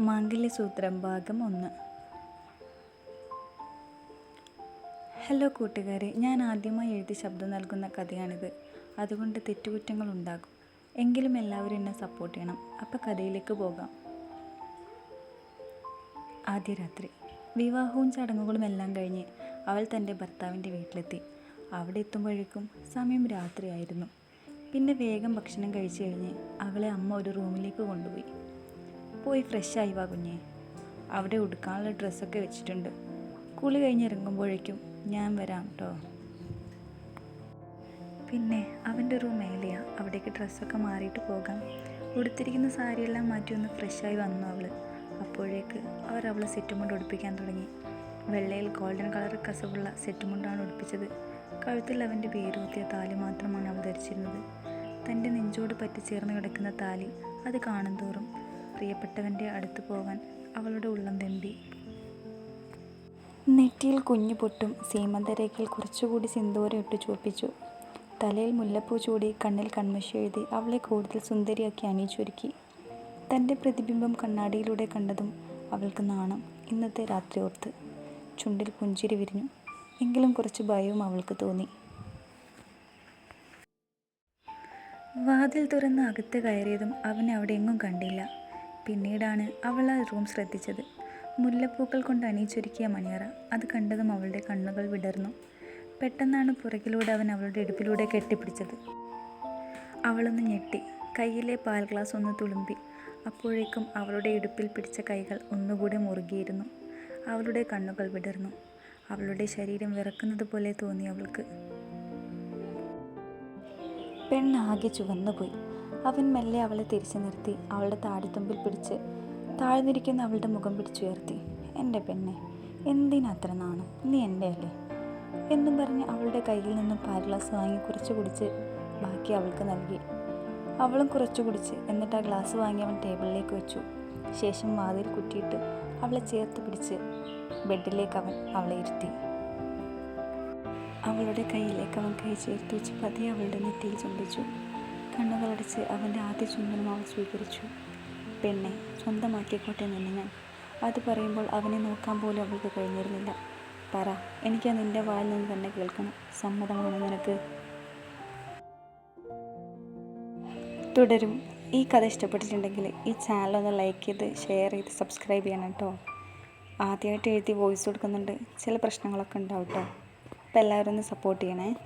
മാംഗല്യസൂത്രം ഭാഗം ഒന്ന്. ഹലോ കൂട്ടുകാരെ ഞാൻ ആദ്യമായി എഴുതി ശബ്ദം നൽകുന്ന കഥയാണിത്. അതുകൊണ്ട് തെറ്റുകുറ്റങ്ങൾ ഉണ്ടാകും. എങ്കിലും എല്ലാവരും എന്നെ സപ്പോർട്ട് ചെയ്യണം. അപ്പോൾ കഥയിലേക്ക് പോകാം. ആദ്യ രാത്രി. വിവാഹവും ചടങ്ങുകളും എല്ലാം കഴിഞ്ഞ് അവൾ തന്റെ ഭർത്താവിന്റെ വീട്ടിലെത്തി. അവിടെ എത്തുമ്പോഴേക്കും സമയം രാത്രിയായിരുന്നു. പിന്നെ വേഗം ഭക്ഷണം കഴിച്ചു കഴിഞ്ഞ് അവളെ അമ്മ ഒരു റൂമിലേക്ക് കൊണ്ടുപോയി. പോയി ആയി വാ കുഞ്ഞെ. അവിടെ ഉടുക്കാനുള്ള ഡ്രസ്സൊക്കെ വെച്ചിട്ടുണ്ട്. കുളി കഴിഞ്ഞിറങ്ങുമ്പോഴേക്കും ഞാൻ വരാം കേട്ടോ പിന്നെ അവന്റെ റൂം മേലെയാ. അവിടേക്ക് ഡ്രസ്സൊക്കെ മാറിയിട്ട് പോകാം. ഉടുത്തിരിക്കുന്ന സാരിയെല്ലാം മാറ്റി ഒന്ന് ഫ്രഷായി വന്നു അവൾ അപ്പോഴേക്ക് അവർ അവളെ സെറ്റുമുണ്ട് ഉടുപ്പിക്കാൻ തുടങ്ങി. വെള്ളയിൽ ഗോൾഡൻ കളർ കസവുള്ള സെറ്റുമുണ്ടാണ് ഉടുപ്പിച്ചത്. കഴുത്തിൽ അവന്റെ പേരൂത്തിയ താലി മാത്രമാണ് അവൾ ധരിച്ചിരുന്നത്. തന്റെ നെഞ്ചോട് പറ്റിച്ചേർന്ന് കിടക്കുന്ന താലി അത് കാണുന്തോറും പ്രിയപ്പെട്ടവന്റെ അടുത്ത് പോകാൻ അവളുടെ ഉള്ളം തെമ്പി നെറ്റിയിൽ കുഞ്ഞു പൊട്ടും. സീമന്തരേഖയിൽ കുറച്ചുകൂടി സിന്ദൂരം ഇട്ട് ചുവപ്പിച്ചു. തലയിൽ മുല്ലപ്പൂ ചൂടി കണ്ണിൽ കൺമശി എഴുതി അവളെ കൂടുതൽ സുന്ദരിയാക്കി അണിയിച്ചൊരുക്കി. തന്റെ പ്രതിബിംബം കണ്ണാടിയിലൂടെ കണ്ടതും അവൾക്ക് നാണം. ഇന്നത്തെ രാത്രി ഓർത്ത് ചുണ്ടിൽ പുഞ്ചിരി വിരിഞ്ഞു. എങ്കിലും കുറച്ച് ഭയവും അവൾക്ക് തോന്നി. വാതിൽ തുറന്ന് അകത്ത് കയറിയതും അവനെ അവിടെ എങ്ങും കണ്ടില്ല. പിന്നീടാണ് അവൾ ആ റൂം ശ്രദ്ധിച്ചത്. മുല്ലപ്പൂക്കൾ കൊണ്ട് അണിയിച്ചൊരുക്കിയ മണിയറ. അത് കണ്ടതും അവളുടെ കണ്ണുകൾ വിടർന്നു. പെട്ടെന്നാണ് പുറകിലൂടെ അവൻ അവളുടെ ഇടുപ്പിലൂടെ കെട്ടിപ്പിടിച്ചത്. അവളൊന്ന് ഞെട്ടി. കയ്യിലെ പാൽ ഗ്ലാസ് ഒന്ന് തുളുമ്പി. അപ്പോഴേക്കും അവളുടെ ഇടുപ്പിൽ പിടിച്ച കൈകൾ ഒന്നുകൂടെ മുറുകിയിരുന്നു. അവളുടെ കണ്ണുകൾ വിടർന്നു. അവളുടെ ശരീരം വിറക്കുന്നത് പോലെ തോന്നി അവൾക്ക്. പെണ്ണാകെ ചുവന്നുപോയി. അവൻ മെല്ലെ അവളെ തിരിച്ചു നിർത്തി അവളുടെ താടിത്തുമ്പിൽ പിടിച്ച് താഴ്ന്നിരിക്കുന്ന അവളുടെ മുഖം പിടിച്ചുയർത്തി എന്റെ പെണ്ണെ എന്തിനത്ര നാണം? നീ എന്റെ അല്ലേ? എന്നും പറഞ്ഞ് അവളുടെ കയ്യിൽ നിന്നും പാൽ ഗ്ലാസ് വാങ്ങി കുറച്ച് കുടിച്ച് ബാക്കി അവൾക്ക് നൽകി. അവളും കുറച്ച് കുടിച്ച് എന്നിട്ട് ആ ഗ്ലാസ് വാങ്ങി അവൻ ടേബിളിലേക്ക് വെച്ചു. ശേഷം വാതിൽ കുറ്റിയിട്ട് അവളെ ചേർത്ത് പിടിച്ച് ബെഡിലേക്ക് അവൻ അവളെ ഇരുത്തി. അവളുടെ കയ്യിലേക്ക് അവൻ കൈ ചേർത്ത് വെച്ച് പതിയെ അവളുടെ നെറ്റിയിൽ ചുംബിച്ചു. കണ്ണുകളടച്ച് അവന്റെ ആദ്യ ചുംബനം അവൾ സ്വീകരിച്ചു. പെണ്ണെ സ്വന്തമാക്കിക്കോട്ടെ നിന്നെ ഞാൻ. അത് പറയുമ്പോൾ അവനെ നോക്കാൻ പോലും അവൾക്ക് കഴിഞ്ഞിരുന്നില്ല. പറ എനിക്ക് നിന്റെ വായിൽ നിന്ന് തന്നെ കേൾക്കണം. സമ്മതമാണ് നിനക്ക്? തുടരും. ഈ കഥ ഇഷ്ടപ്പെട്ടിട്ടുണ്ടെങ്കിൽ ഈ ചാനൽ ഒന്ന് ലൈക്ക് ചെയ്ത് ഷെയർ ചെയ്ത് സബ്സ്ക്രൈബ് ചെയ്യണം കേട്ടോ ആദ്യമായിട്ട് എഴുതി വോയിസ് കൊടുക്കുന്നുണ്ട്. ചില പ്രശ്നങ്ങളൊക്കെ ഉണ്ടാവും കേട്ടോ അപ്പോൾ എല്ലാവരും ഒന്ന് സപ്പോർട്ട് ചെയ്യണേ.